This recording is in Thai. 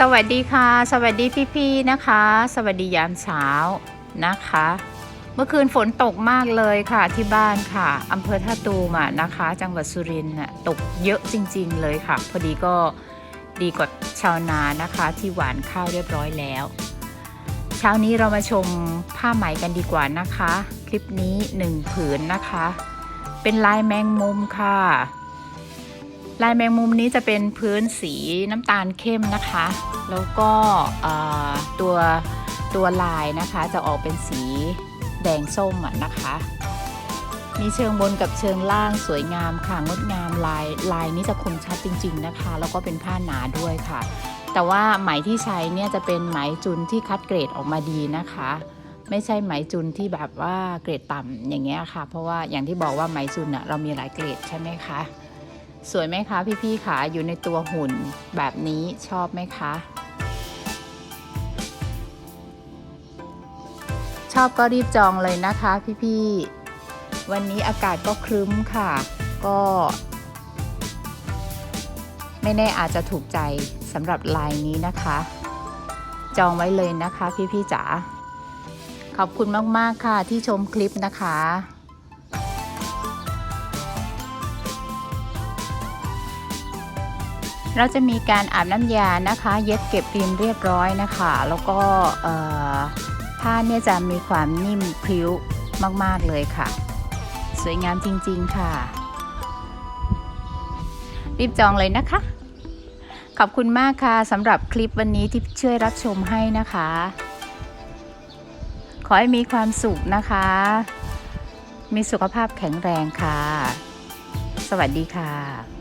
สวัสดีค่ะ สวัสดีพี่ๆนะคะ สวัสดียามเช้านะคะ เมื่อคืนฝนตกมากเลยค่ะที่บ้านค่ะอำเภอท่าตูมอะนะคะ จังหวัดสุรินทร์น่ะตกเยอะจริง ๆ เลยค่ะ พอดีก็ดีกว่าชาวนานะคะ ที่หวานข้าวเรียบร้อยแล้ว เช้านี้เรามาชมผ้าไหมกันดีกว่านะคะ คลิปนี้หนึ่งผืนนะคะ เป็นลายแมงมุมค่ะ ลายแมงมุมนี้จะเป็นพื้นสีน้ำตาลเข้มนะคะ แล้วก็ตัวตัวลายนะคะจะออกเป็นสีแดงส้มอะนะคะ มีเชิงบนกับเชิงล่างสวยงามค่ะงดงามลายลายนี้จะคมชัดจริง ๆนะคะ แล้วก็เป็นผ้าหนาด้วยค่ะ แต่ว่าไหมที่ใช้เนี่ยจะเป็นไหมจุนที่คัดเกรดออกมาดีนะคะ ไม่ใช่ไหมจุนที่แบบว่าเกรดต่ำอย่างเงี้ยค่ะ เพราะว่าอย่างที่บอกว่าไหมจุนอะเรามีหลายเกรดใช่ไหมคะ สวยไหมคะพี่ๆคะอยู่ในตัวหุ่นแบบนี้ชอบไหมคะ ชอบก็รีบจองเลยนะคะพี่ๆวันนี้อากาศก็ครึ้มค่ะ ก็ ไม่แน่อาจจะถูกใจสำหรับลายนี้นะคะ จองไว้เลยนะคะพี่ๆจ๋าขอบคุณมากๆค่ะที่ชมคลิปนะคะ เราจะมีการอาบน้ำยานะคะ เย็บเก็บฟิล์มเรียบร้อยนะคะ แล้วก็ผ้าเนี่ยจะมีความนิ่มพริ้วมาก ๆ เลยค่ะ สวยงามจริง ๆ ค่ะ รีบจองเลยนะคะ ขอบคุณมากค่ะสำหรับคลิปวันนี้ที่ช่วยรับชมให้นะคะ ขอให้มีความสุขนะคะ มีสุขภาพแข็งแรงค่ะ สวัสดีค่ะ